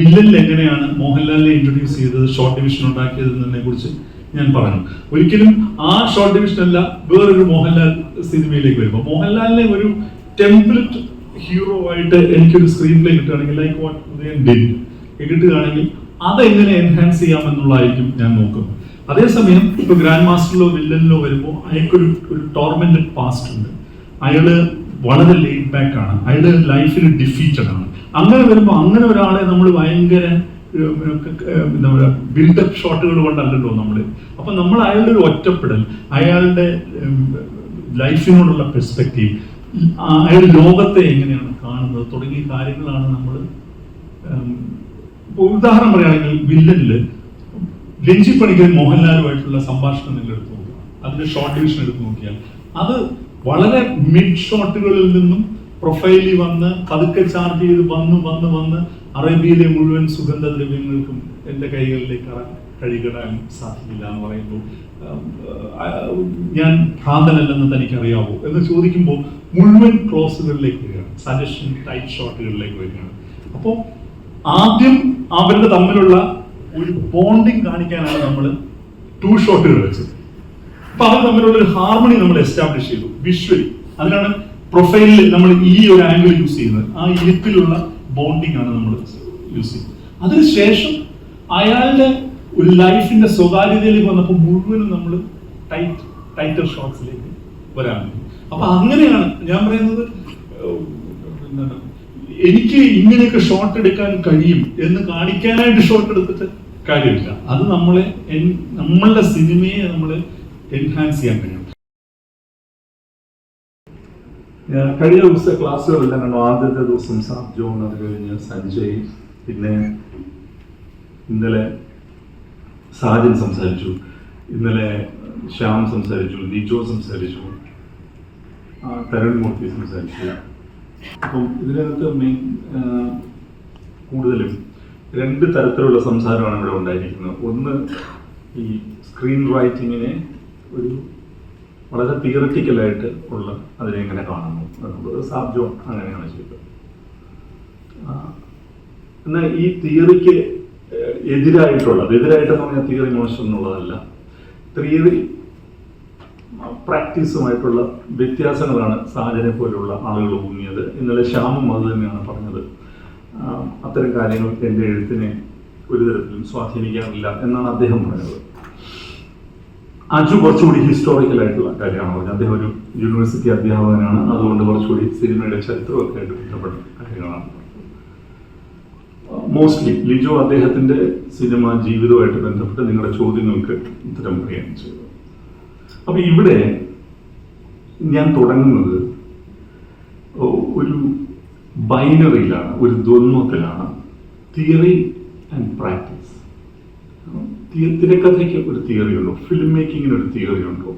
വില്ലനിൽ എങ്ങനെയാണ് മോഹൻലാലിനെ ഇൻട്രൊഡ്യൂസ് ചെയ്തത് ഷോർട്ട് ഡിവിഷൻ ഉണ്ടാക്കിയതെന്നതിനെ കുറിച്ച് ഞാൻ പറഞ്ഞു. ഒരിക്കലും ആ ഷോർട്ട് ഡിവിഷൻ അല്ല വേറൊരു മോഹൻലാൽ സിനിമയിലേക്ക് വരുമ്പോൾ മോഹൻലാലിനെ ഒരു ടെംപ്ലറ്റ് ഹീറോ ആയിട്ട് എനിക്കൊരു സ്ക്രീൻ പ്ലേ കിട്ടുകയാണെങ്കിൽ ലൈക്ക് വാട്ട് ഉദയൻ ഡിൻ കിട്ടുകയാണെങ്കിൽ അതെങ്ങനെ എൻഹാൻസ് ചെയ്യാമെന്നുള്ളതായിരിക്കും ഞാൻ നോക്കും അതേസമയം ഇപ്പൊ ഗ്രാൻഡ് മാസ്റ്ററിലോ വില്ലനിലോ വരുമ്പോൾ അയാൾക്കൊരു ഒരു ടോർമെന്റഡ് പാസ്റ്റ് ഉണ്ട്. അയാൾ വളരെ ലേറ്റ് ബാക്ക് ആണ്. അയാളുടെ ലൈഫിൽ ഡിഫീറ്റഡ് ആണ്. അങ്ങനെ വരുമ്പോൾ അങ്ങനെ ഒരാളെ നമ്മൾ ഭയങ്കര ബിൽഡപ്പ് ഷോട്ടുകൾ കൊണ്ടല്ലല്ലോ നമ്മൾ അപ്പൊ നമ്മൾ അയാളുടെ ഒരു ഒറ്റപ്പെടൽ അയാളുടെ ലൈഫിനോടുള്ള പെർസ്പെക്റ്റീവ് അയാൾ ലോകത്തെ എങ്ങനെയാണ് കാണുന്നത് തുടങ്ങിയ കാര്യങ്ങളാണ് നമ്മൾ ഉദാഹരണം പറയുകയാണെങ്കിൽ വില്ലനിൽ രഞ്ജി മോഹൻലാലുമായിട്ടുള്ള സംഭാഷണം നിങ്ങൾ എടുത്തു നോക്കുക. അതിന്റെ ഷോർട്ട് ഡിവിഷൻ എടുത്തു നോക്കിയാൽ. അത് വളരെ മിഡ് ഷോട്ടുകളിൽ നിന്നും പ്രൊഫൈലിൽ വന്ന് പതുക്കെ ചാർജ് ചെയ്ത് വന്ന് വന്ന് വന്ന് അറേബ്യയിലെ മുഴുവൻ സുഗന്ധദ്രവ്യങ്ങൾക്കും എന്റെ കൈകളിലേക്ക് കഴുകിടാൻ സാധിക്കില്ല എന്ന് പറയുമ്പോൾ ഞാൻ ഭ്രാന്തനല്ലെന്ന് തനിക്കറിയാവോ? എന്ന് ചോദിക്കുമ്പോൾ മുഴുവൻ ക്ലോസുകളിലേക്ക് വരികയാണ്. സജഷൻ ടൈറ്റ് ഷോട്ടുകളിലേക്ക് വരികയാണ്. അപ്പോൾ ആദ്യം അവരുടെ തമ്മിലുള്ള ഒരു ബോണ്ടിങ് കാണിക്കാനാണ് നമ്മൾ ടു ഷോട്ടുകൾ വെച്ചത്. അപ്പൊ അവർ തമ്മിലുള്ള ഒരു ഹാർമണി നമ്മൾ എസ്റ്റാബ്ലിഷ് ചെയ്തു. വിഷ്വലി. അതിനാണ് പ്രൊഫൈലിൽ നമ്മൾ ഈ ഒരു ആംഗിൾ യൂസ് ചെയ്യുന്നത്. ആ ഇരുപ്പിലുള്ള ബോണ്ടിങ് ആണ് നമ്മൾ യൂസ് ചെയ്യുന്നത്. അതിനുശേഷം അയാളുടെ ഒരു ലൈഫിന്റെ സ്വകാര്യതയിലേക്ക് വന്നപ്പോൾ മുഴുവനും നമ്മൾ ടൈറ്റ് ടൈറ്റർ ഷോട്ട്സിലേക്ക് വരാണ്. അപ്പൊ അങ്ങനെയാണ് ഞാൻ പറയുന്നത് എനിക്ക് ഇങ്ങനെയൊക്കെ ഷോട്ട് എടുക്കാൻ കഴിയും എന്ന് കാണിക്കാനായിട്ട് ഷോട്ട് എടുത്തിട്ട് കാര്യമില്ല. അത് നമ്മളെ നമ്മളുടെ സിനിമയെ നമ്മൾ എൻഹാൻസ് ചെയ്യാൻ കഴിയും. കഴിഞ്ഞ ദിവസത്തെ ക്ലാസ്സുകളെല്ലാം കണ്ടു? ആദ്യത്തെ ദിവസം സാബ് അത് കഴിഞ്ഞ് സഞ്ജയ് പിന്നെ ഇന്നലെ സാജൻ സംസാരിച്ചു ഇന്നലെ ശ്യാം സംസാരിച്ചു ലിജോ സംസാരിച്ചു തരുൺ മൂർത്തി സംസാരിച്ചു. അപ്പം ഇതിനകത്ത് മെയിൻ കൂടുതലും രണ്ട് തരത്തിലുള്ള സംസാരമാണ് ഇവിടെ ഉണ്ടായിരിക്കുന്നത്. ഒന്ന് ഈ സ്ക്രീൻ റൈറ്റിങ്ങിനെ ഒരു വളരെ തിയറിറ്റിക്കലായിട്ട് ഉള്ള അതിനെ എങ്ങനെ കാണുന്നു എന്നുള്ളത് സാബ് അങ്ങനെയാണ് ചെയ്തത്. എന്നാൽ ഈ തിയറിക്ക് എതിരായിട്ടുള്ള എതിരായിട്ടെന്ന് പറഞ്ഞാൽ തിയറി മോശം എന്നുള്ളതല്ല തിയറി പ്രാക്ടീസുമായിട്ടുള്ള വ്യത്യാസങ്ങളാണ് സാഹചര്യം പോലുള്ള ആളുകൾ ഊന്നിയത് ഇന്നലെ ശ്യാമും അത് തന്നെയാണ് പറഞ്ഞത്. അത്തരം കാര്യങ്ങൾ എന്റെ എഴുത്തിനെ ഒരു തരത്തിലും സ്വാധീനിക്കാറില്ല എന്നാണ് അദ്ദേഹം പറഞ്ഞത്. അജു കുറച്ചുകൂടി ഹിസ്റ്റോറിക്കൽ ആയിട്ടുള്ള കാര്യമാണ്? പറഞ്ഞത്. അദ്ദേഹം ഒരു യൂണിവേഴ്സിറ്റി അധ്യാപകനാണ്. അതുകൊണ്ട് കുറച്ചുകൂടി സിനിമയുടെ ചരിത്രമൊക്കെ ആയിട്ട് ബന്ധപ്പെട്ട കാര്യങ്ങളാണ്. മോസ്റ്റ്ലി ലിജോ അദ്ദേഹത്തിന്റെ സിനിമ ജീവിതവുമായിട്ട് ബന്ധപ്പെട്ട് നിങ്ങളുടെ ചോദ്യങ്ങൾക്ക് ഉത്തരം പറയുകയാണ് ചെയ്തത് അപ്പൊ ഇവിടെ ഞാൻ തുടങ്ങുന്നത് ഒരു ബൈനറിയിലാണ് ഒരു ദ്വന്ദ്വത്തിലാണ് തിയറി ആൻഡ് പ്രാക്ടീസ് തിരക്കഥയ്ക്ക് ഒരു തിയറി ഉണ്ടോ? ഫിലിം മേക്കിങ്ങിന് ഒരു തിയറി ഉണ്ടോ?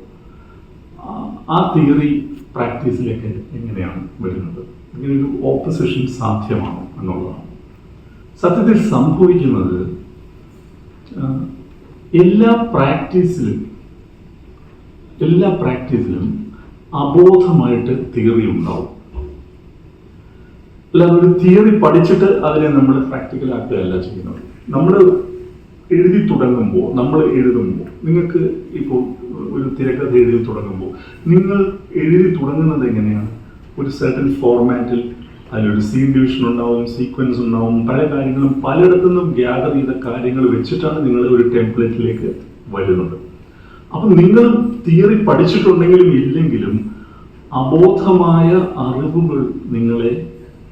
ആ- തിയറി പ്രാക്ടീസിലേക്ക് എങ്ങനെയാണ് വരുന്നത്? ഇങ്ങനെ ഒരു ഓപ്പോസിഷൻ സാധ്യമാണോ എന്നുള്ളതാണ്. സത്യത്തിൽ സംഭവിക്കുന്നത് എല്ലാ പ്രാക്ടീസിലും എല്ലാ പ്രാക്ടീസിലും അബോധമായിട്ട് തിയറി ഉണ്ടാവും. അല്ലാതെ ഒരു തിയറി പഠിച്ചിട്ട് അതിനെ നമ്മൾ പ്രാക്ടിക്കൽ ആക്കുകയല്ല ചെയ്യുന്നത്. നമ്മൾ എഴുതി തുടങ്ങുമ്പോൾ നമ്മൾ എഴുതുമ്പോൾ നിങ്ങൾക്ക് ഇപ്പോൾ ഒരു തിരക്കഥ എഴുതി തുടങ്ങുമ്പോൾ നിങ്ങൾ എഴുതി തുടങ്ങുന്നത് എങ്ങനെയാണ്? ഒരു സർട്ടൻ ഫോർമാറ്റിൽ അതിലൊരു സീൻ ഡിവിഷൻ ഉണ്ടാവും സീക്വൻസ് ഉണ്ടാവും പല കാര്യങ്ങളും പലയിടത്തു നിന്നും ഗ്യാദർ ചെയ്ത കാര്യങ്ങൾ വെച്ചിട്ടാണ് നിങ്ങൾ ഒരു ടെംപ്ലേറ്റിലേക്ക് വരുന്നത്. അപ്പൊ നിങ്ങൾ തിയറി പഠിച്ചിട്ടുണ്ടെങ്കിലും ഇല്ലെങ്കിലും അബോധമായ അറിവുകൾ നിങ്ങളെ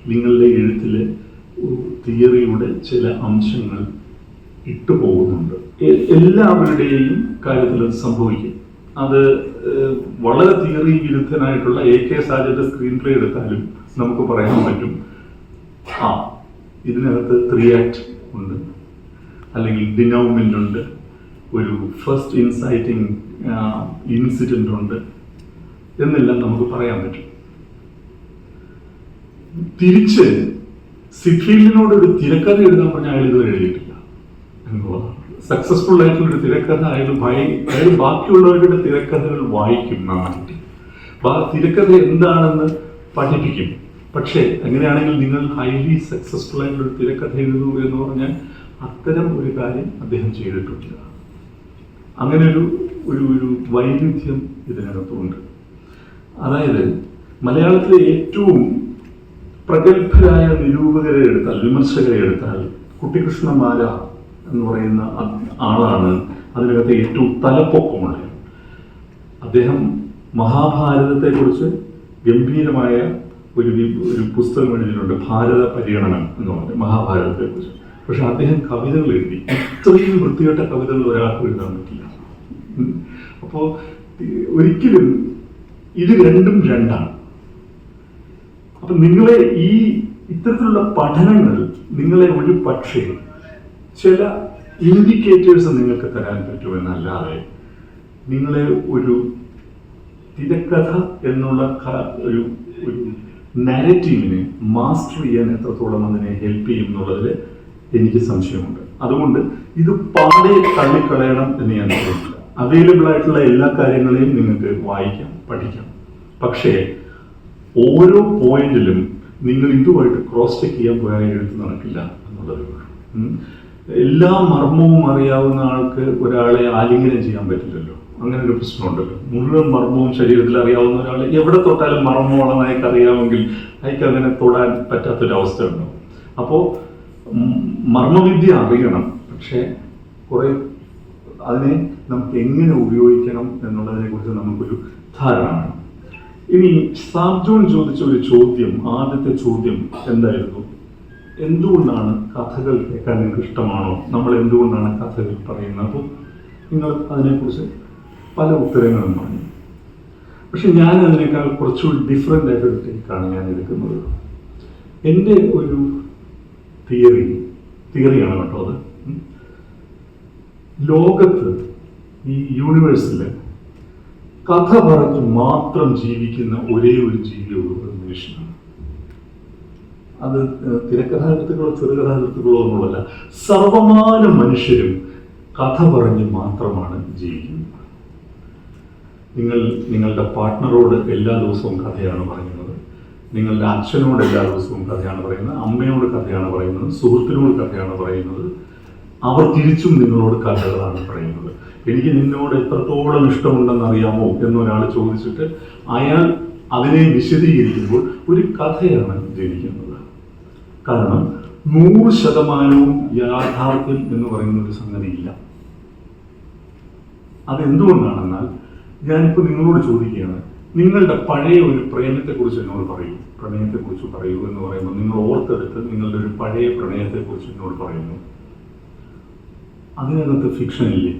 നിങ്ങളുടെ എഴുത്തിലെ തിയറിയുടെ ചില അംശങ്ങൾ ഇട്ടു പോകുന്നുണ്ട്. എ- എല്ലാവരുടെയും കാര്യത്തിൽ അത് സംഭവിക്കും. അത് വളരെ തിയറി വിരുദ്ധനായിട്ടുള്ള എ കെ സാജന്റെ സ്ക്രീൻ പ്ലേ എടുത്താലും നമുക്ക് പറയാൻ പറ്റും. ആ ഇതിനകത്ത് ത്രീ ആക്ട് ഉണ്ട്. അല്ലെങ്കിൽ ഡിനോമെന്റ് ഉണ്ട്. ഒരു ഫസ്റ്റ് ഇൻസൈറ്റിംഗ് ഇൻസിഡന്റ് ഉണ്ട്. എന്നെല്ലാം നമുക്ക് പറയാൻ പറ്റും. തിരിച്ച് സിഫീലിനോട് ഒരു തിരക്കഥ എഴുതാൻ പറഞ്ഞാൽ അയാൾ ഇതുവരെ എഴുതിയിട്ടില്ല. സക്സസ്ഫുൾ ആയിട്ടുള്ള ഒരു തിരക്കഥ അയാൾ ഭയ അയാൾ ബാക്കിയുള്ളവരുടെ തിരക്കഥകൾ വായിക്കും നന്നായിട്ട്. തിരക്കഥ എന്താണെന്ന് പഠിപ്പിക്കും. പക്ഷേ അങ്ങനെയാണെങ്കിൽ നിങ്ങൾ ഹൈലി സക്സസ്ഫുൾ ആയിട്ടുള്ള ഒരു തിരക്കഥ എഴുതൂ എന്ന് പറഞ്ഞാൽ അത്തരം ഒരു കാര്യം അദ്ദേഹം ചെയ്തിട്ടുണ്ട്. അങ്ങനെ ഒരു ഒരു ഒരു വൈരുദ്ധ്യം ഇതിനകത്തുണ്ട്. അതായത് മലയാളത്തിലെ ഏറ്റവും പ്രഗത്ഭരായ നിരൂപകരെ എടുത്താൽ വിമർശകരെ എടുത്താൽ കുട്ടിക്കൃഷ്ണമാല എന്ന് പറയുന്ന ആളാണ് അതിനകത്ത് ഏറ്റവും തലപ്പൊക്കമുള്ള അദ്ദേഹം മഹാഭാരതത്തെക്കുറിച്ച് ഗംഭീരമായ ഒരു ഒരു പുസ്തകം എഴുതിയിട്ടുണ്ട് ഭാരത പര്യടനം എന്ന് പറഞ്ഞ മഹാഭാരതത്തെക്കുറിച്ച്. പക്ഷെ അദ്ദേഹം കവിതകൾ എഴുതി. ഇത്രയും വൃത്തികെട്ട കവിതകൾ ഒരാൾക്ക് എഴുതാൻ പറ്റില്ല. അപ്പോൾ അപ്പോ ഒരിക്കലും ഇത് രണ്ടും രണ്ടാണ്. അപ്പൊ നിങ്ങളെ ഈ ഇത്തരത്തിലുള്ള പഠനങ്ങൾ നിങ്ങളെ ഒരു പക്ഷേ ചില ഇൻഡിക്കേറ്റേഴ്സ് നിങ്ങൾക്ക് തരാൻ പറ്റുമെന്നല്ലാതെ നിങ്ങളെ ഒരു തിരക്കഥ എന്നുള്ള ഒരു ഒരു നാരറ്റീവിനെ മാസ്റ്റർ ചെയ്യാൻ എത്രത്തോളം അതിനെ ഹെൽപ്പ് ചെയ്യും എന്നുള്ളതിൽ എനിക്ക് സംശയമുണ്ട്. അതുകൊണ്ട് ഇത് പാടെ തള്ളിക്കളയണം എന്ന് ഞാൻ പറയുന്നില്ല അവൈലബിൾ ആയിട്ടുള്ള എല്ലാ കാര്യങ്ങളെയും നിങ്ങൾക്ക് വായിക്കാം പഠിക്കാം. പക്ഷേ ഓരോ പോയിന്റിലും നിങ്ങൾ ഇതുമായിട്ട് ക്രോസ് ചെക്ക് ചെയ്യാൻ പോയാൽ എഴുത്ത് നടക്കില്ല എന്നുള്ളത്. എല്ലാ മർമ്മവും അറിയാവുന്ന ആൾക്ക് ഒരാളെ ആലിംഗനം ചെയ്യാൻ പറ്റില്ലല്ലോ. അങ്ങനെ ഒരു പ്രശ്നമുണ്ടല്ലോ മുഴുവൻ മർമ്മവും ശരീരത്തിൽ അറിയാവുന്ന ഒരാൾ എവിടെ തൊട്ടാലും മർമ്മോളം അയാൾക്ക് അറിയാമെങ്കിൽ അയാൾക്ക് അങ്ങനെ തൊടാൻ പറ്റാത്തൊരവസ്ഥ ഉണ്ടാവും അപ്പോൾ മർമ്മവിദ്യ അറിയണം. പക്ഷേ കുറേ അതിനെ നമുക്ക് എങ്ങനെ ഉപയോഗിക്കണം എന്നുള്ളതിനെ കുറിച്ച് നമുക്കൊരു ധാരണ വേണം. ഇനി സാബ്ജോൺ ചോദിച്ച ഒരു ചോദ്യം ആദ്യത്തെ ചോദ്യം എന്തായിരുന്നു? എന്തുകൊണ്ടാണ് കഥകൾ കേൾക്കാൻ നിങ്ങൾക്ക് ഇഷ്ടമാണോ? നമ്മൾ എന്തുകൊണ്ടാണ് കഥകൾ പറയുന്നത്? അപ്പോൾ നിങ്ങൾ അതിനെക്കുറിച്ച് പല ഉത്തരങ്ങളും പറഞ്ഞു. പക്ഷെ ഞാൻ അതിനേക്കാൾ കുറച്ചുകൂടി ഡിഫറെന്റ് ആയിട്ടൊരു ടേക്കാണ് ഞാൻ എടുക്കുന്നത്. എന്റെ ഒരു തിയറി തിയറിയാണ് കേട്ടോ അത്. ലോകത്ത് ഈ യൂണിവേഴ്സിൽ കഥ പറഞ്ഞ് മാത്രം ജീവിക്കുന്ന ഒരേ ഒരു ജീവിയുള്ളൂ ഒരു മനുഷ്യനാണ്. അത് തിരക്കഥാകൃത്തുക്കളോ ചെറുകഥാകൃത്തുക്കളോ ഒന്നുമല്ല. സർവമാന മനുഷ്യരും കഥ പറഞ്ഞ് മാത്രമാണ് ജീവിക്കുന്നത്. നിങ്ങൾ നിങ്ങളുടെ പാർട്ട്ണറോട് എല്ലാ ദിവസവും കഥയാണ് പറയുന്നത്. നിങ്ങളുടെ അച്ഛനോട് എല്ലാ ദിവസവും കഥയാണ് പറയുന്നത്. അമ്മയോട് കഥയാണ് പറയുന്നത്. സുഹൃത്തിനോട് കഥയാണ് പറയുന്നത്. അവർ തിരിച്ചും നിങ്ങളോട് കഥകളാണ് പറയുന്നത്. എനിക്ക് നിന്നോട് എത്രത്തോളം ഇഷ്ടമുണ്ടെന്ന് അറിയാമോ എന്നൊരാൾ ചോദിച്ചിട്ട് അയാൾ അതിനെ വിശദീകരിക്കുമ്പോൾ ഒരു കഥയാണ് ജനിക്കുന്നത്. കാരണം നൂറ് ശതമാനവും യാഥാർത്ഥ്യം എന്ന് പറയുന്ന ഒരു സംഗതി ഇല്ല അതെന്തുകൊണ്ടാണെന്നാൽ ഞാനിപ്പോൾ നിങ്ങളോട് ചോദിക്കുകയാണ്. നിങ്ങളുടെ പഴയ ഒരു പ്രേമത്തെക്കുറിച്ച് എന്നോട് പറയൂ. പ്രണയത്തെക്കുറിച്ച് പറയൂ എന്ന് പറയുമ്പോൾ നിങ്ങൾ ഓർത്തെടുത്ത് നിങ്ങളുടെ ഒരു പഴയ പ്രണയത്തെക്കുറിച്ച് എന്നോട് പറയുന്നു. അതിനകത്ത് ഫിക്ഷൻ ഇല്ലേ?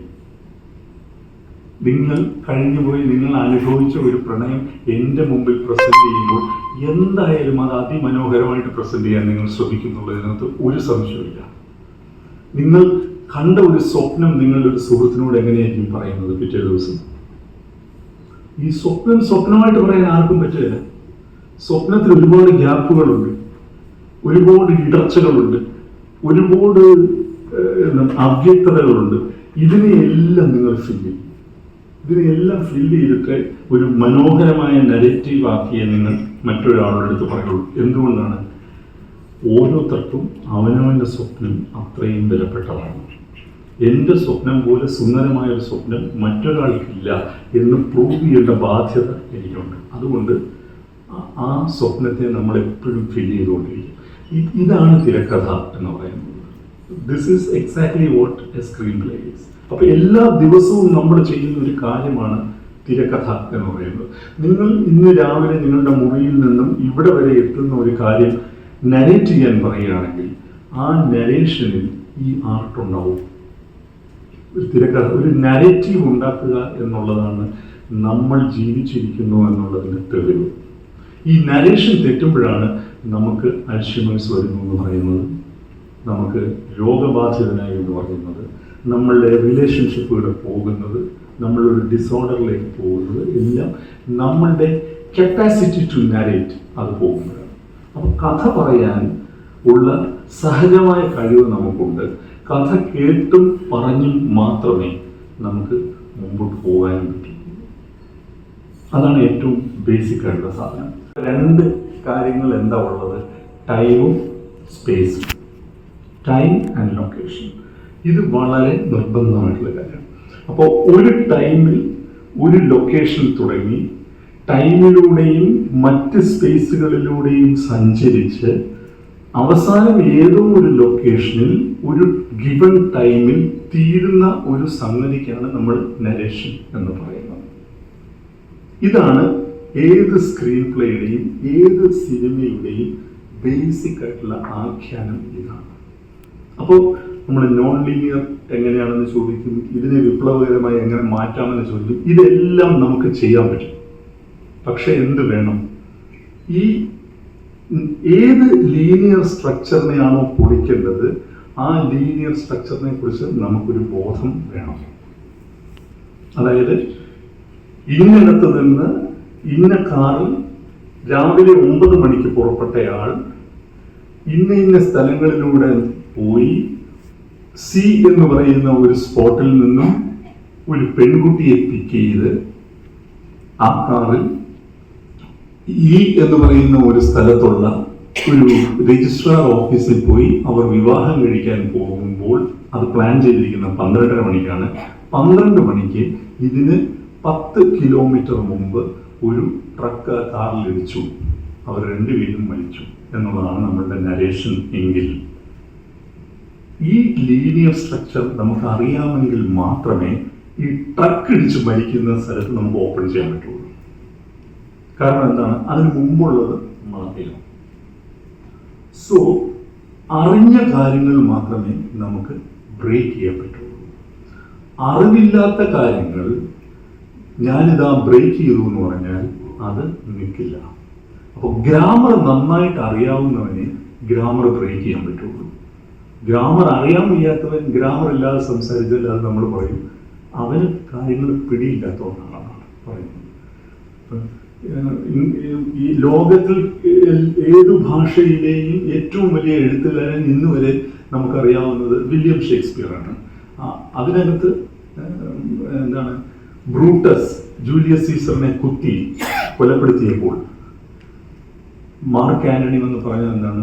നിങ്ങൾ കഴിഞ്ഞുപോയി നിങ്ങൾ അനുഭവിച്ച ഒരു പ്രണയം എന്റെ മുമ്പിൽ പ്രസന്റ് ചെയ്യുമ്പോൾ എന്തായാലും അത് അതിമനോഹരമായിട്ട് പ്രസന്റ് ചെയ്യാൻ നിങ്ങൾ ശ്രമിക്കുന്നുള്ളതിനകത്ത് ഒരു സംശയമില്ല നിങ്ങൾ കണ്ട ഒരു സ്വപ്നം നിങ്ങളുടെ ഒരു സുഹൃത്തിനോട് എങ്ങനെയായിരിക്കും പറയുന്നത് പിറ്റേ ദിവസം? ഈ സ്വപ്നം സ്വപ്നമായിട്ട് പറയാൻ ആർക്കും പറ്റില്ല. സ്വപ്നത്തിൽ ഒരുപാട് ഗ്യാപ്പുകളുണ്ട് ഒരുപാട് ഇടർച്ചകളുണ്ട് ഒരുപാട് അവ്യക്തതകളുണ്ട്. ഇതിനെയെല്ലാം നിങ്ങൾ ഫീൽ ചെയ്യും. ഇതിനെല്ലാം ഫില്ല് ചെയ്തിട്ട് ഒരു മനോഹരമായ നെഗറ്റീവ് ആക്കിയേ നിങ്ങൾ മറ്റൊരാളുടെ അടുത്ത് പറയുള്ളൂ. എന്തുകൊണ്ടാണ്? ഓരോരുത്തർക്കും അവനവന്റെ സ്വപ്നം അത്രയും വിലപ്പെട്ടതാണ്. എന്റെ സ്വപ്നം പോലെ സുന്ദരമായ ഒരു സ്വപ്നം മറ്റൊരാൾക്കില്ല എന്ന് പ്രൂവ് ചെയ്യേണ്ട ബാധ്യത എനിക്കുണ്ട്. അതുകൊണ്ട് ആ- സ്വപ്നത്തെ നമ്മൾ എപ്പോഴും ഫിൽ ചെയ്തുകൊണ്ടിരിക്കും. ഇതാണ് തിരക്കഥ എന്ന് പറയുന്നത്. This is exactly what a screen play is അപ്പൊ എല്ലാ ദിവസവും നമ്മൾ ചെയ്യുന്ന ഒരു കാര്യമാണ് തിരക്കഥ എന്ന് പറയുന്നത്. നിങ്ങൾ ഇന്ന് രാവിലെ നിങ്ങളുടെ മുറിയിൽ നിന്നും ഇവിടെ വരെ എത്തുന്ന ഒരു കാര്യം നരേറ്റ് ചെയ്യാൻ പറയുകയാണെങ്കിൽ ആ നരേഷനിൽ ഈ ആർട്ട് ഉണ്ടാവും. ഒരു തിരക്കഥ ഒരു നരേറ്റീവ് ഉണ്ടാക്കുക എന്നുള്ളതാണ് നമ്മൾ ജീവിച്ചിരിക്കുന്നു എന്നുള്ളതിന്റെ തെളിവ്. ഈ നരേഷൻ തെറ്റുമ്പോഴാണ് നമുക്ക് അൽഷിമേഴ്സ് വരുന്നു എന്ന് പറയുന്നത്. നമുക്ക് രോഗബാധിതനായി എന്ന് പറയുന്നത്. നമ്മളുടെ റിലേഷൻഷിപ്പുകളെ പോകുന്നത് നമ്മളൊരു ഡിസോർഡറിലേക്ക് പോകുന്നത് എല്ലാം നമ്മളുടെ കപ്പാസിറ്റി ടു നാരേറ്റ് അത് പോകുമ്പോഴാണ് അപ്പോൾ കഥ പറയാൻ ഉള്ള സഹജമായ കഴിവ് നമുക്കുണ്ട്. കഥ കേട്ടും പറഞ്ഞും മാത്രമേ നമുക്ക് മുമ്പോട്ട് പോകാൻ പറ്റൂ. അതാണ് ഏറ്റവും ബേസിക് ആയിട്ടുള്ള സാധനം. രണ്ട് കാര്യങ്ങൾ എന്താ ഉള്ളത്? ടൈമും സ്പേസും ടൈം ആൻഡ് ലൊക്കേഷൻ ഇത് വളരെ നിർബന്ധമായിട്ടുള്ള കാര്യമാണ്. അപ്പോൾ ഒരു ടൈമിൽ ഒരു ലൊക്കേഷൻ തുടങ്ങി ടൈമിലൂടെയും മറ്റ് സ്പേസുകളിലൂടെയും സഞ്ചരിച്ച് അവസാനം ഏതോ ഒരു ലൊക്കേഷനിൽ ഒരു ഗിവൺ ടൈമിൽ തീരുന്ന ഒരു സംഗതിക്കാണ് നമ്മൾ നരേഷൻ എന്ന് പറയുന്നത്. ഇതാണ് ഏത് സ്ക്രീൻ പ്ലേയുടെയും ഏത് സിനിമയുടെയും ബേസിക് ആയിട്ടുള്ള ആഖ്യാനം ഇതാണ്. അപ്പോൾ നമ്മൾ നോൺ ലീനിയർ എങ്ങനെയാണെന്ന് ചോദിക്കും? ഇതിനെ വിപ്ലവകരമായി എങ്ങനെ മാറ്റാമെന്ന് ചോദിക്കും. ഇതെല്ലാം നമുക്ക് ചെയ്യാൻ പറ്റും. പക്ഷെ എന്ത് വേണം? ഈ ഏത് ലീനിയർ സ്ട്രക്ചറിനെയാണോ പൊളിക്കേണ്ടത് ആ ലീനിയർ സ്ട്രക്ചറിനെ കുറിച്ച് നമുക്കൊരു ബോധം വേണം. അതായത് ഇന്നിടത്ത് നിന്ന് ഇന്ന കാറിൽ രാവിലെ ഒമ്പത് മണിക്ക് പുറപ്പെട്ടയാൾ ഇന്ന ഇന്ന സ്ഥലങ്ങളിലൂടെ പോയി സി എന്ന് പറയുന്ന ഒരു സ്പോട്ടിൽ നിന്നും ഒരു പെൺകുട്ടിയെ പിക്ക് ചെയ്ത് ആ കാറിൽ ഇ എന്ന് പറയുന്ന ഒരു സ്ഥലത്തുള്ള ഒരു രജിസ്ട്രാർ ഓഫീസിൽ പോയി അവർ വിവാഹം കഴിക്കാൻ പോകുമ്പോൾ അത് പ്ലാൻ ചെയ്തിരിക്കുന്ന പന്ത്രണ്ടര മണിക്കാണ്. പന്ത്രണ്ട് മണിക്ക് ഇതിന് പത്ത് കിലോമീറ്റർ മുമ്പ് ഒരു ട്രക്ക് കാറിൽ ഇടിച്ചു. അവർ രണ്ടുപേരും മരിച്ചു എന്നുള്ളതാണ് നമ്മളുടെ നരേഷൻ എങ്കിൽ. ഈ ലീനിയർ സ്ട്രക്ചർ നമുക്ക് അറിയാമെങ്കിൽ മാത്രമേ ഈ ട്രക്ക് ഇടിച്ച് മരിക്കുന്ന സ്ഥലത്ത് നമുക്ക് ഓപ്പൺ ചെയ്യാൻ പറ്റുള്ളൂ. കാരണം എന്താണ്? അതിന് മുമ്പുള്ളത് നമ്മളറിയാം സോ അറിഞ്ഞ കാര്യങ്ങൾ മാത്രമേ നമുക്ക് ബ്രേക്ക് ചെയ്യാൻ പറ്റുള്ളൂ. അറിവില്ലാത്ത കാര്യങ്ങൾ ഞാനിതാ ബ്രേക്ക് ചെയ്തു എന്ന് പറഞ്ഞാൽ അത് നിൽക്കില്ല അപ്പോൾ ഗ്രാമർ നന്നായിട്ട് അറിയാവുന്നവനെ ഗ്രാമർ ബ്രേക്ക് ചെയ്യാൻ പറ്റുള്ളൂ. ഗ്രാമർ അറിയാൻ വയ്യാത്തവൻ ഗ്രാമർ ഇല്ലാതെ സംസാരിച്ചാൽ അത് നമ്മൾ പറയും. അവന് കാര്യങ്ങൾ പിടിയില്ലാത്തവനാണ് പറയുന്നത്. ഈ- ലോകത്തിൽ ഏത് ഭാഷയിലെയും ഏറ്റവും വലിയ എഴുത്തുകാരൻ ഇന്ന് വരെ നമുക്കറിയാവുന്നത് വില്യം ആ, അതിനകത്ത് എന്താണ് ബ്രൂട്ടസ് ജൂലിയസ് സീസറിനെ കുത്തി കൊലപ്പെടുത്തിയപ്പോൾ മാർക്ക് ആന്റണി എന്ന് പറഞ്ഞത് എന്താണ്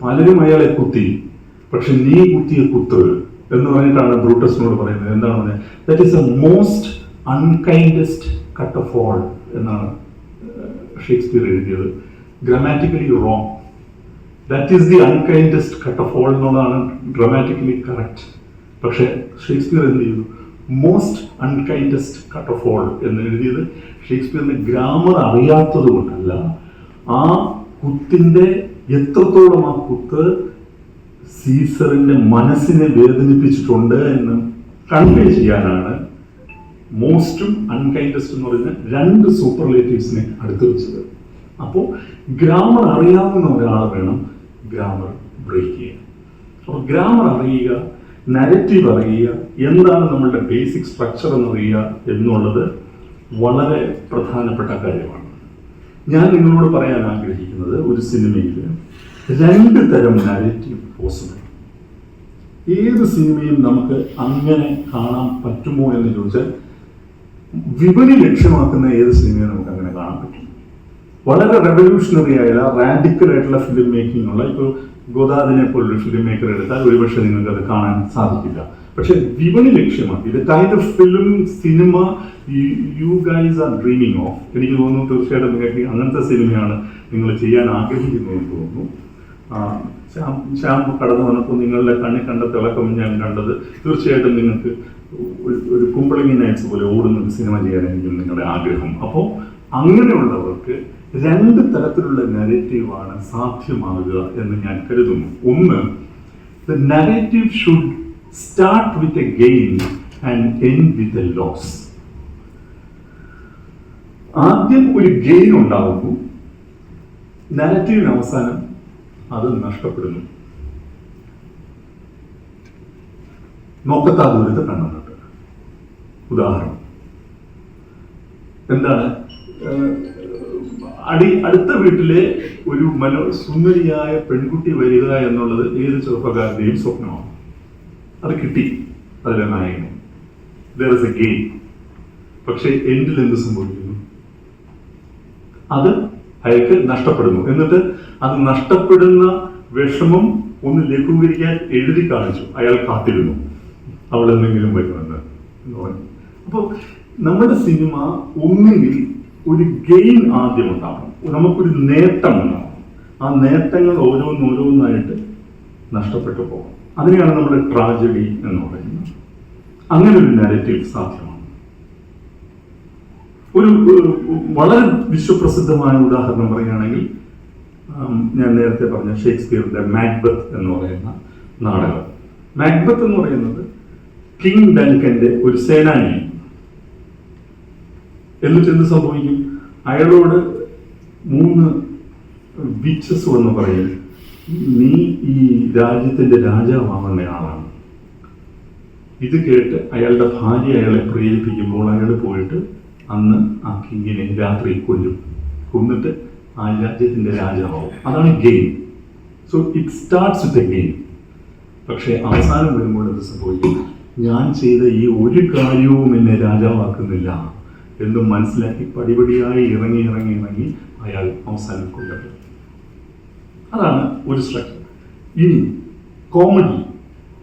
പലരും അയാളെ കുത്തി പക്ഷെ നീ കുത്തിയ കുത്ത് എന്ന് പറഞ്ഞിട്ടാണ് ബ്രൂട്ടസിനോട് പറയുന്നത്. എന്താണ് that is a most unkindest cut of all എന്നാണ് ഷേക്സ്പിയർ എഴുതിയത്. Grammatically wrong that is the unkindest cut of all എന്നുള്ളതാണ് ഗ്രാമാറ്റിക്കലി കറക്റ്റ് പക്ഷേ ഷേക്സ്പിയർ എന്ത് ചെയ്തു? Most unkindest cut of all എന്ന് എഴുതിയത് ഷേക്സ്പിയറിന് ഗ്രാമർ അറിയാത്തത് കൊണ്ടല്ല. ആ കുത്തിന്റെ എത്രത്തോളം ആ കുത്ത് സീസറിന്റെ മനസ്സിനെ വേദനിപ്പിച്ചിട്ടുണ്ട് എന്ന് കൺവേ ചെയ്യാനാണ് മോസ്റ്റും അൺകൈൻഡസ്റ്റ് എന്ന് പറയുന്ന രണ്ട് സൂപ്പർലേറ്റീവ്സിനെ അടുത്ത് വെച്ചത് അപ്പോൾ ഗ്രാമർ അറിയാവുന്ന ഒരാൾ വേണം ഗ്രാമർ ബ്രേക്ക് ചെയ്യാൻ. അപ്പോൾ ഗ്രാമർ അറിയുക നരറ്റീവ് അറിയുക എന്താണ് നമ്മളുടെ ബേസിക് സ്ട്രക്ചർ എന്നറിയുക എന്നുള്ളത് വളരെ പ്രധാനപ്പെട്ട കാര്യമാണ്. ഞാൻ നിങ്ങളോട് പറയാൻ ആഗ്രഹിക്കുന്നത് ഒരു സിനിമയിൽ രണ്ട് തരം നാരേറ്റീവ് പോസിബിൾ ഏത് സിനിമയും നമുക്ക് അങ്ങനെ കാണാൻ പറ്റുമോ എന്ന് ചോദിച്ചാൽ വിപണി ലക്ഷ്യമാക്കുന്ന ഏത് സിനിമയും നമുക്ക് അങ്ങനെ കാണാൻ പറ്റും. വളരെ റെവല്യൂഷണറി ആയ റാഡിക്കൽ ആയിട്ടുള്ള ഫിലിം മേക്കിംഗ് ഉള്ള ഇപ്പോൾ ഗോദാദിനെ പോലൊരു ഫിലിം മേക്കർ എടുത്താൽ ഒരുപക്ഷെ നിങ്ങൾക്ക് അത് കാണാൻ സാധിക്കില്ല. പക്ഷെ വിപണി ലക്ഷ്യമാണ് ഇത് kind of film cinema you guys are dreaming of എനിക്ക് തോന്നുന്നു തീർച്ചയായിട്ടും നിങ്ങൾക്ക് അങ്ങനത്തെ സിനിമയാണ് നിങ്ങൾ ചെയ്യാൻ ആഗ്രഹിക്കുന്നതെന്ന് തോന്നുന്നു. ശ്യാം കടന്നു വന്നപ്പോൾ നിങ്ങളുടെ കണ്ണിൽ കണ്ട തിളക്കം ഞാൻ കണ്ടത് തീർച്ചയായിട്ടും നിങ്ങൾക്ക് ഒരു കുമ്പളിങ്ങി നൈറ്റ്സ് പോലെ ഓടുന്ന ഒരു സിനിമ ചെയ്യാനായിരിക്കും നിങ്ങളുടെ ആഗ്രഹം. അപ്പോൾ അങ്ങനെയുള്ളവർക്ക് രണ്ട് തരത്തിലുള്ള നെഗറ്റീവാണ് സാധ്യമാകുക എന്ന് ഞാൻ കരുതുന്നു. ഒന്ന് the negative should start with a gain and end with a loss ആദ്യം ഒരു ഗെയിൻ ഉണ്ടാകുന്നു നെഗറ്റീവിന് അവസാനം അത് നഷ്ടപ്പെടുന്നു. നോക്കത്താ ദൂരത്ത് കണ്ണുണ്ട്. ഉദാഹരണം. എന്താണ്? അടി അടുത്ത വീട്ടിലെ ഒരു മനോ സുന്ദരിയായ പെൺകുട്ടി വരിക എന്നുള്ളത് ഏത് ചെറുപ്പക്കാരന്റെയും സ്വപ്നമാണ്. അത് കിട്ടി. അതിലെ നായകന്. ദർ ഇസ് എ ഗെയിം പക്ഷേ എൻഡിൽ എന്ത് സംഭവിക്കുന്നു? അത് അയാൾക്ക് നഷ്ടപ്പെടുന്നു. എന്നിട്ട് അത് നഷ്ടപ്പെടുന്ന വിഷമം ഒന്ന് ലഘൂകരിക്കാൻ എഴുതി കാണിച്ചു. അയാൾ കാത്തിരുന്നു. അവൾ എന്തെങ്കിലും വരുമെന്ന്. എന്ന് അപ്പോൾ നമ്മുടെ സിനിമ ഒന്നുകിൽ ഒരു ഗെയിൻ ആദ്യം ഉണ്ടാവണം. നമുക്കൊരു നേട്ടം ഉണ്ടാവണം. ആ നേട്ടങ്ങൾ ഓരോന്നോരോന്നായിട്ട് നഷ്ടപ്പെട്ടു പോകും. അതിനെയാണ് നമ്മുടെ ട്രാജഡി എന്ന് പറയുന്നത്. അങ്ങനെ ഒരു നാരറ്റീവ് സാധ്യമാണ്. ഒരു വളരെ വിശ്വപ്രസിദ്ധമായ ഉദാഹരണം പറയുകയാണെങ്കിൽ ഞാൻ നേരത്തെ പറഞ്ഞ ഷേക്സ്പിയറിന്റെ മാക്ബത്ത് എന്ന് പറയുന്ന നാടകം. മാക്ബത്ത് എന്ന് പറയുന്നത് കിങ് ഡങ്കന്റെ ഒരു സേനാനി. എന്നിട്ട് എന്ത് സംഭവിക്കും? അയാളോട് മൂന്ന് ബീച്ചസ് എന്ന് പറയും നീ ഈ രാജ്യത്തിന്റെ രാജാവാകുന്ന ആളാണ്. ഇത് കേട്ട് അയാളുടെ ഭാര്യ അയാളെ പ്രേരിപ്പിക്കുമ്പോൾ അയാൾ പോയിട്ട് അന്ന് ആ കിങ്ങിനെ രാത്രി കൊല്ലും. കൊന്നിട്ട് ആ രാജ്യത്തിന്റെ രാജാവാവും അതാണ് game. So it starts with a game പക്ഷേ അവസാനം വരുമ്പോൾ എന്ത് സംഭവിക്കും? ഞാൻ ചെയ്ത ഈ ഒരു കാര്യവും എന്നെ രാജാവാക്കുന്നില്ല എന്ന് മനസ്സിലാക്കി പടിപടിയായി ഇറങ്ങി ഇറങ്ങി ഇറങ്ങി അയാൾ അവസാനം കൊല്ലപ്പെടും അതാണ് ഒരു സ്ട്രക്ചർ ഇനി കോമഡി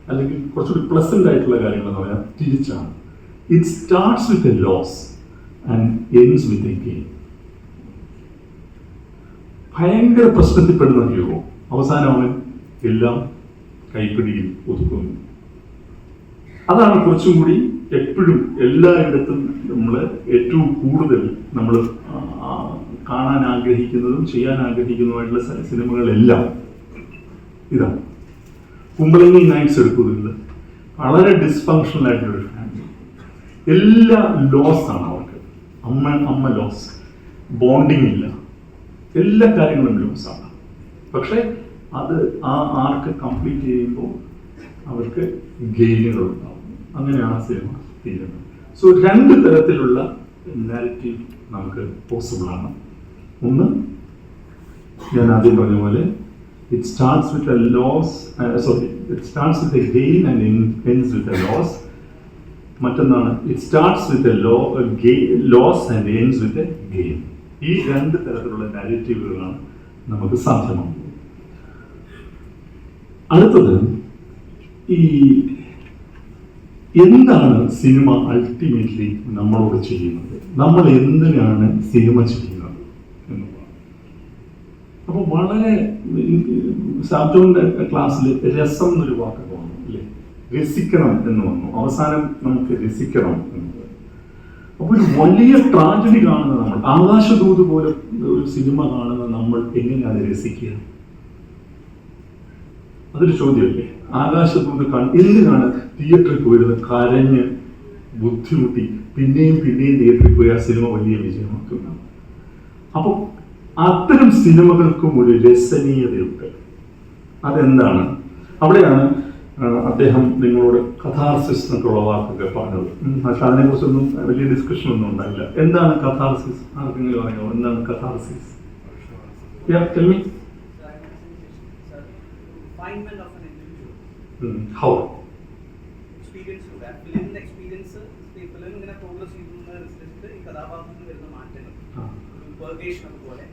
അല്ലെങ്കിൽ കുറച്ചുകൂടി പ്ലസന്റ് ആയിട്ടുള്ള കാര്യങ്ങൾ എന്ന് പറയാം തിരിച്ചാണ്. It starts with a loss and ends with a game ഭയങ്കര പ്രശ്നത്തിൽപ്പെടുന്ന ഹീറോ അവസാനം അവൻ എല്ലാം കൈപ്പിടിയിൽ ഒതുക്കുന്നു അതാണ് കുറച്ചും കൂടി എപ്പോഴും എല്ലായിടത്തും നമ്മൾ ഏറ്റവും കൂടുതൽ നമ്മൾ കാണാൻ ആഗ്രഹിക്കുന്നതും ചെയ്യാൻ ആഗ്രഹിക്കുന്നതുമായിട്ടുള്ള സിനിമകളെല്ലാം ഇതാണ് കുമ്പളങ്ങി നൈറ്റ്സ് എടുക്കുന്നത് വളരെ ഡിസ്ഫങ്ഷണൽ ആയിട്ടുള്ള ഫാമിലി എല്ലാ ലോസ് ആണ് അവർക്ക്. അമ്മ അമ്മ ലോസ് ബോണ്ടിങ് ഇല്ല. എല്ലാ കാര്യങ്ങളും ലോസ് ആണ് പക്ഷേ അത് ആ ആർക്ക് കംപ്ലീറ്റ് ചെയ്യുമ്പോൾ അവർക്ക് ഗെയിനുകൾ ഉണ്ടാവും അങ്ങനെയാണ് സിനിമ തീരുന്നത്. സോ രണ്ട് തരത്തിലുള്ള നാരറ്റീവ് നമുക്ക് പോസിബിൾ ആണ്. ഒന്ന് ഞാൻ ആദ്യം പറഞ്ഞ പോലെ it starts with a loss sorry it starts with a gain and ends with a loss മറ്റൊന്നാണ് it starts with a lo loss and ends with a gain ഈ രണ്ട് തരത്തിലുള്ള നാരറ്റീവുകളാണ് നമുക്ക് സാധ്യമാകുന്നത്. അടുത്തത് ഈ എന്താണ് സിനിമ അൾട്ടിമേറ്റ്ലി നമ്മളോട് ചെയ്യുന്നത്? നമ്മൾ എന്തിനാണ് സിനിമ ചെയ്യുന്നത് എന്നുള്ളതാണ്. അപ്പോൾ വളരെ സാബ്ജോന്റെ ക്ലാസ്സിൽ രസം എന്നൊരു വാക്ക് വന്നു അല്ലേ? രസിക്കണം എന്ന് വന്നു. അവസാനം നമുക്ക് രസിക്കണം എന്നത് അപ്പോൾ ഒരു വലിയ ട്രാജഡി കാണുന്ന നമ്മൾ ആകാശദൂത് പോലെ ഒരു സിനിമ കാണുന്ന നമ്മൾ എങ്ങനെയാണ് രസിക്കുക? അതൊരു ചോദ്യമല്ലേ? ആകാശദൂത് കാണ എന്തിനാണ് തിയേറ്ററിൽ പോയിരുന്ന് കരഞ്ഞ് ബുദ്ധിമുട്ടി പിന്നെയും പിന്നെയും തിയേറ്ററിൽ പോയി ആ സിനിമ വലിയ വിജയമാക്കുന്നത് അപ്പോൾ അത്തരം സിനിമകൾക്കും ഒരു രസനീയതയുണ്ട്. അതെന്താണ്? അവിടെയാണ് അദ്ദേഹം നിങ്ങളോട് കഥാർസിസ് എന്നൊക്കെയുള്ള വാക്കൊക്കെ പറഞ്ഞത്. പക്ഷെ അതിനെക്കുറിച്ചൊന്നും വലിയ ഡിസ്കഷൻ ഒന്നും ഉണ്ടായില്ല. എന്താണ് കഥാർസിസ്? ആർക്കെങ്കിലും അറിയാമോ എന്താണ് കഥാർസിസ്. ഹൗ എക്സ്പീരിയൻസ് ഇങ്ങനെ പ്രോഗ്രസ് ചെയ്യുന്നതനുസരിച്ചിട്ട് ഈ കഥാപാത്രത്തിന് വരുന്ന മാറ്റങ്ങൾ. ഒരു പെർഗേഷൻ പോലെ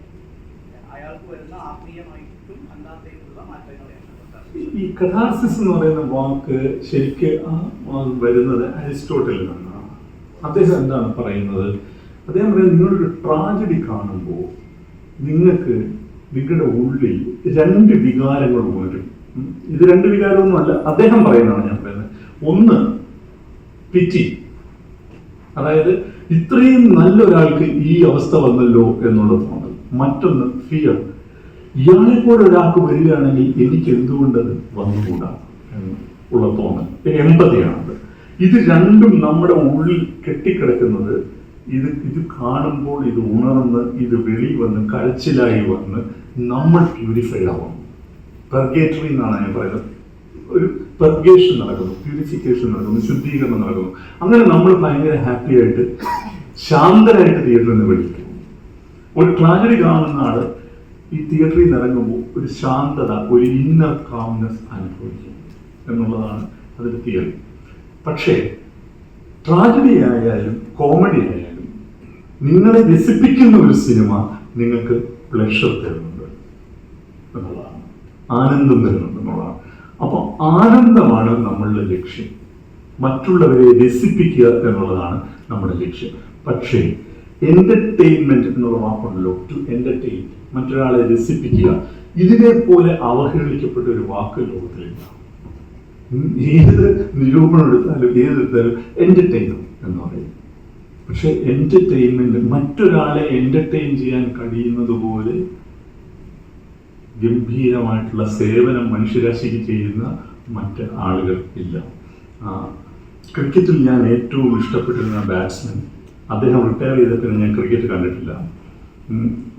അയാൾക്ക് വരുന്ന ആത്മീയമായിട്ടും അല്ലാത്തേക്കുള്ള മാറ്റങ്ങളെയാണ്. ഈ കഥാർസിസ് എന്ന് പറയുന്ന വാക്ക് ശരിക്ക് വരുന്നത് അരിസ്റ്റോട്ടലിൽ നിന്നാണ്. അദ്ദേഹം എന്താണ് പറയുന്നത്? അദ്ദേഹം പറയുന്നത് നിങ്ങളൊരു ട്രാജഡി കാണുമ്പോൾ നിങ്ങൾക്ക് നിങ്ങളുടെ ഉള്ളിൽ രണ്ട് വികാരങ്ങൾ വരും. ഇത് രണ്ട് വികാരമൊന്നുമല്ല അദ്ദേഹം പറയുന്നതാണ് ഞാൻ പറയുന്നത്. ഒന്ന് പിറ്റി അതായത് ഇത്രയും നല്ലൊരാൾക്ക് ഈ അവസ്ഥ വന്നല്ലോ എന്നുള്ളത് മറ്റൊന്ന് ഫിയർ ഇയാളെ പോലെ ഒരാൾക്ക് വരികയാണെങ്കിൽ എനിക്ക് എന്തുകൊണ്ടത് വന്നുകൂടാ? ഉള്ള തോന്നൽ. എൺപതിയാണത് ഇത് രണ്ടും നമ്മുടെ ഉള്ളിൽ കെട്ടിക്കിടക്കുന്നത് ഇത് ഇത് കാണുമ്പോൾ ഇത് ഉണർന്ന് ഇത് വെളി വന്ന് കരച്ചിലായി വന്ന് നമ്മൾ പ്യൂരിഫൈഡ് ആവണം പെർഗേറ്ററി എന്നാണ് ഞാൻ പറയുന്നത്. ഒരു പെർഗേഷൻ നടക്കുന്നു പ്യൂരിഫിക്കേഷൻ നടക്കുന്നു ശുദ്ധീകരണം നടക്കുന്നു. അങ്ങനെ നമ്മൾ ഭയങ്കര ഹാപ്പി ആയിട്ട് ശാന്തരായിട്ട് തിയേറ്ററിൽ നിന്ന് വെളിക്കും. ഒരു ട്രാജഡി കാണുന്ന ആൾ ഈ തിയേറ്ററിൽ നിന്ന് ഇറങ്ങുമ്പോൾ ഒരു ശാന്തത ഒരു ഇന്നർ കാംനെസ് അനുഭവിക്കും എന്നുള്ളതാണ് അതിന്റെ തിയറി പക്ഷേ ട്രാജഡി ആയാലും കോമഡി ആയാലും നിങ്ങളെ രസിപ്പിക്കുന്ന ഒരു സിനിമ നിങ്ങൾക്ക് പ്ലഷർ തരുന്നുണ്ട് എന്നുള്ളതാണ്. ആനന്ദം തരുന്നുണ്ട് എന്നുള്ളതാണ്. അപ്പോൾ ആനന്ദമാണ് നമ്മളുടെ ലക്ഷ്യം. മറ്റുള്ളവരെ രസിപ്പിക്കുക എന്നുള്ളതാണ് നമ്മുടെ ലക്ഷ്യം. പക്ഷേ എന്റർടൈൻമെന്റ് എന്നുള്ള വാക്കുണ്ടല്ലോ ടു എന്റർടൈൻ മറ്റൊരാളെ രസിപ്പിക്കുക. ഇതിനെപ്പോലെ പോലെ അവഹേളിക്കപ്പെട്ട ഒരു വാക്ക് ലോകത്തിലില്ല ഏത് നിരൂപണം എടുത്താലും ഏതെടുത്താലും എന്റർടൈനർ എന്ന് പറയും. പക്ഷെ എന്റർടൈൻമെന്റ് മറ്റൊരാളെ എന്റർടൈൻ ചെയ്യാൻ കഴിയുന്നത് പോലെ ഗംഭീരമായിട്ടുള്ള സേവനം മനുഷ്യരാശിക്ക് ചെയ്യുന്ന മറ്റ് ആളുകൾ ഇല്ല. ക്രിക്കറ്റിൽ ഞാൻ ഏറ്റവും ഇഷ്ടപ്പെട്ടിരുന്ന ബാറ്റ്സ്മാൻ അദ്ദേഹം റിട്ടയർ ചെയ്തപ്പോൾ ഞാൻ ക്രിക്കറ്റ് കണ്ടിട്ടില്ല.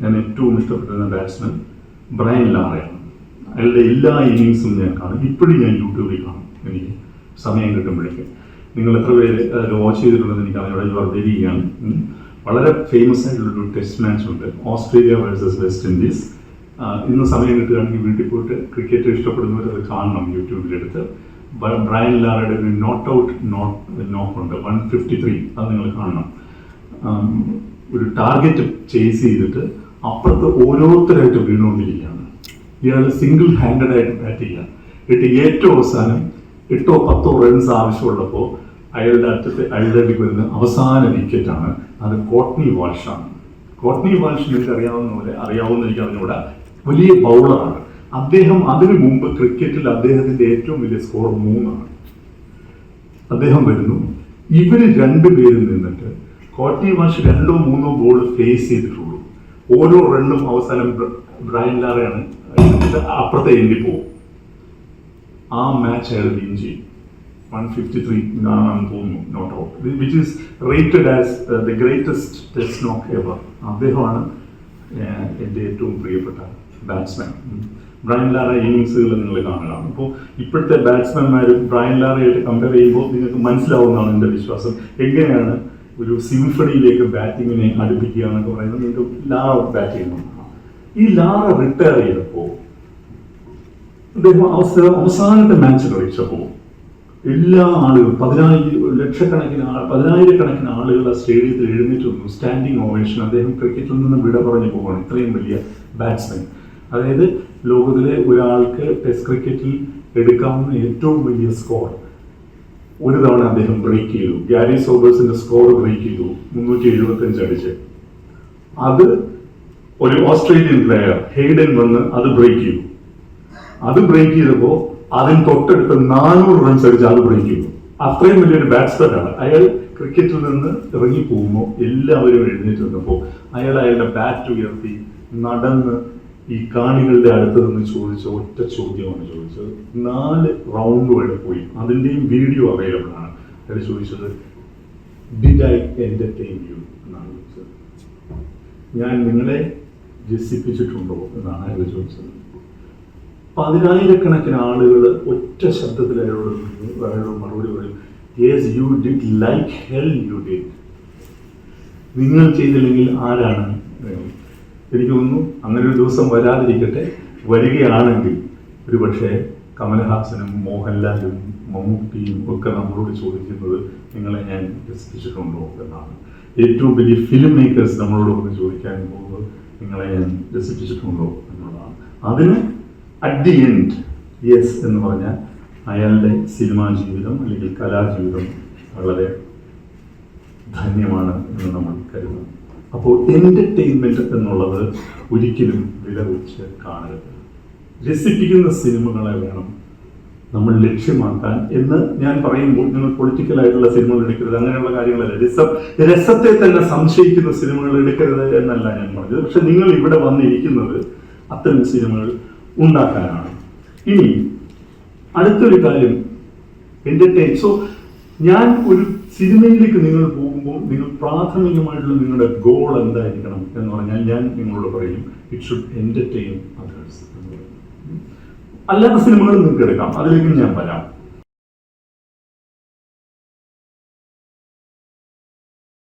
ഞാൻ ഏറ്റവും ഇഷ്ടപ്പെട്ടിരുന്ന ബാറ്റ്സ്മാൻ ബ്രയൻ ലാറയാണ് അയാളുടെ എല്ലാ ഇന്നിങ്സും ഞാൻ കാണും. ഇപ്പോഴും ഞാൻ യൂട്യൂബിൽ കാണും. എനിക്ക് സമയം കിട്ടുമ്പോഴേക്ക്. നിങ്ങൾ എത്ര പേര് വാച്ച് ചെയ്തിട്ടുണ്ടെന്ന് എനിക്ക് അവിടെ യു ആർ വെരി യങ് വളരെ ഫേമസ് ആയിട്ടുള്ളൊരു ടെസ്റ്റ് മാച്ച് ഉണ്ട്. ഓസ്ട്രേലിയ വേഴ്സസ് വെസ്റ്റ് ഇൻഡീസ് ഇന്ന് സമയം കിട്ടുകയാണെങ്കിൽ വീട്ടിൽ പോയിട്ട് ക്രിക്കറ്റ് ഇഷ്ടപ്പെടുന്നവർ അത് കാണണം യൂട്യൂബിലെടുത്ത്. ബ്രയൻ ലാറയുടെ ഒരു നോട്ട് ഔട്ട് നോട്ട് നോക്കുണ്ട് വൺ ഫിഫ്റ്റി ത്രീ അത് നിങ്ങൾ കാണണം. ഒരു ടാർഗറ്റ് ചേസ് ചെയ്തിട്ട് അപ്പുറത്ത് ഓരോരുത്തരായിട്ട് വീണുകൊണ്ടിരിക്കുകയാണ്. ഇയാൾ സിംഗിൾ ഹാൻഡഡ് ആയിട്ട് ബാറ്റ് ചെയ്യുക. എന്നിട്ട് ഏറ്റവും അവസാനം എട്ടോ പത്തോ റൺസ് ആവശ്യമുള്ളപ്പോൾ അയാളുടെ അറ്റത്ത് അയാളുടെ വരുന്ന അവസാന വിക്കറ്റാണ് അത് കോട്ട്നി വാൾഷാണ് കോട്ട്നി വാൾഷ് എനിക്ക് അറിയാവുന്ന പോലെ അറിയാവുന്ന എനിക്ക് അതിനോട് വലിയ ബൗളറാണ് അദ്ദേഹം അതിനു മുമ്പ് ക്രിക്കറ്റിൽ അദ്ദേഹത്തിന്റെ ഏറ്റവും വലിയ സ്കോർ മൂന്നാണ്. അദ്ദേഹം വരുന്നു. ഇവർ രണ്ടുപേരും നിന്നിട്ട് കോട്ട്നി വാഷ് രണ്ടോ മൂന്നോ ബോൾ ഫേസ് ചെയ്തിട്ടുള്ളൂ. ഓരോ റണ്ണും അവസാനം ബ്ര- ബ്രയൻ ലാറയാണ് അപ്പുറത്തെ എന്റെ പോകും. ആ മാച്ച് അയാൾ വിൻ ചെയ്യും. വൺ ഫിഫ്റ്റി ത്രീ ആണെന്ന് തോന്നുന്നു not out which is rated as the greatest test knock ever അദ്ദേഹമാണ് എന്റെ ഏറ്റവും പ്രിയപ്പെട്ട ബാറ്റ്സ്മാൻ ബ്രയൻ ലാറ ഇന്നിങ്സുകൾ നിങ്ങൾ കാണുക അപ്പോൾ ഇപ്പോഴത്തെ ബാറ്റ്സ്മാൻമാരും ബ്രയൻ ലാറയായിട്ട് കമ്പയർ ചെയ്യുമ്പോൾ നിങ്ങൾക്ക് മനസ്സിലാവുന്നതാണ് എന്റെ വിശ്വാസം. എങ്ങനെയാണ് ഒരു സിംഫണിയിലേക്ക് ബാറ്റിങ്ങിനെ അടുപ്പിക്കുക എന്നൊക്കെ പറയുന്നത് നിങ്ങൾക്ക് ലാറ ബാറ്റ് ചെയ്യുന്നു. ഈ ലാറ റിട്ടയർ ചെയ്തപ്പോൾ അദ്ദേഹം അവസരം അവസാനത്തെ മാച്ച് കളിച്ചപ്പോൾ എല്ലാ ആളുകളും പതിനായിരം ലക്ഷക്കണക്കിന് ആൾ പതിനായിരക്കണക്കിന് ആളുകൾ ആ സ്റ്റേഡിയത്തിൽ എഴുന്നേറ്റ് വന്നു സ്റ്റാൻഡിങ് ഓവേഷൻ അദ്ദേഹം ക്രിക്കറ്റിൽ നിന്ന് വിട പറഞ്ഞു പോവാണ്. ഇത്രയും വലിയ ബാറ്റ്സ്മാൻ അതായത് ലോകത്തിലെ ഒരാൾക്ക് ടെസ്റ്റ് ക്രിക്കറ്റിൽ എടുക്കാവുന്ന ഏറ്റവും വലിയ സ്കോർ ഒരു തവണ അദ്ദേഹം ബ്രേക്ക് ചെയ്തു. ഗ്യാരി സോബേഴ്സിന്റെ സ്കോർ ബ്രേക്ക് ചെയ്തു. മുന്നൂറ്റി എഴുപത്തി അഞ്ച് അടിച്ച്. അത് ഒരു ഓസ്ട്രേലിയൻ പ്ലെയർ ഹെയ്ഡൻ വന്ന് അത് ബ്രേക്ക് ചെയ്തു. അത് ബ്രേക്ക് ചെയ്തപ്പോൾ അതിന് തൊട്ടടുത്ത് നാനൂറ് റൺസ് അടിച്ച് അത് ബ്രേക്ക് ചെയ്തു. അത്രയും വലിയൊരു ബാറ്റ്സ്മാൻ ആണ്. അയാൾ ക്രിക്കറ്റിൽ നിന്ന് ഇറങ്ങി പോകുമ്പോൾ എല്ലാവരും എഴുന്നേറ്റ് വന്നപ്പോൾ അയാൾ അയാളുടെ ബാറ്റ് ഉയർത്തി നടന്ന് ഈ കാണികളുടെ അടുത്ത് നിന്ന് ചോദിച്ച ഒറ്റ ചോദ്യമാണ് ചോദിച്ചത്. നാല് റൗണ്ട് വരെ പോയി. അതിന്റെയും വീഡിയോ അവൈലബിൾ ആണ്. അവർ ചോദിച്ചത് ഡിഡ് ഐ എന്റർടൈൻ യു എന്നാണ് ചോദിച്ചത്. ഞാൻ നിങ്ങളെ രസിപ്പിച്ചിട്ടുണ്ടോ എന്നാണ് അവർ ചോദിച്ചത്. പതിനായിരക്കണക്കിന് ആളുകൾ ഒറ്റ ശബ്ദത്തിൽ അയാളോട് അയാളോട് മറുപടി പറയും yes you did like hell you did നിങ്ങൾ ചെയ്തില്ലെങ്കിൽ ആരാണ്? എനിക്ക് തോന്നുന്നു അങ്ങനെ ഒരു ദിവസം വരാതിരിക്കട്ടെ. വരികയാണെങ്കിൽ ഒരു പക്ഷേ കമലഹാസനും മോഹൻലാലും മമ്മൂട്ടിയും ഒക്കെ നമ്മളോട് ചോദിക്കുന്നത് നിങ്ങളെ ഞാൻ രസിപ്പിച്ചിട്ടുണ്ടോ എന്നാണ്. ഏറ്റവും വലിയ ഫിലിം മേക്കേഴ്സ് നമ്മളോട് ഒന്ന് ചോദിക്കാൻ പോകുന്നത് നിങ്ങളെ ഞാൻ രസിപ്പിച്ചിട്ടുണ്ടോ എന്നുള്ളതാണ് അതിന് അറ്റ് ദി എൻഡ് യെസ് എന്ന് പറഞ്ഞാൽ അയാളുടെ സിനിമാ ജീവിതം അല്ലെങ്കിൽ കലാജീവിതം വളരെ ധന്യമാണ് എന്ന് നമ്മൾ കരുതുന്നു. അപ്പോൾ എന്റർടൈൻമെന്റ് എന്നുള്ളത് ഒരിക്കലും വില വെച്ച് കാണരുത്. രസിപ്പിക്കുന്ന സിനിമകളെ വേണം നമ്മൾ ലക്ഷ്യമാക്കാൻ എന്ന് ഞാൻ പറയുമ്പോൾ നിങ്ങൾ പൊളിറ്റിക്കൽ ആയിട്ടുള്ള സിനിമകൾ എടുക്കരുത്. അങ്ങനെയുള്ള കാര്യങ്ങളല്ല. രസം രസത്തെ തന്നെ സംശയിക്കുന്ന സിനിമകൾ എടുക്കരുത് എന്നല്ല ഞാൻ പറഞ്ഞത്. പക്ഷെ നിങ്ങൾ ഇവിടെ വന്നിരിക്കുന്നത് അത്തരം സിനിമകൾ ഉണ്ടാക്കാനാണ്. ഇനി അടുത്തൊരു കാര്യം എന്റർടൈൻ സോ ഞാൻ ഒരു സിനിമയിലേക്ക് നിങ്ങൾ പോകുമ്പോൾ നിങ്ങൾ പ്രാഥമികമായിട്ടുള്ള നിങ്ങളുടെ ഗോൾ എന്തായിരിക്കണം എന്ന് പറഞ്ഞാൽ ഞാൻ നിങ്ങളോട് പറയും ഇറ്റ് ഷുഡ് എന്റർടൈൻ അതേഴ്സ് അല്ലാത്ത സിനിമകൾ നിങ്ങൾക്ക് എടുക്കാം അതിലേക്കും ഞാൻ വരാം.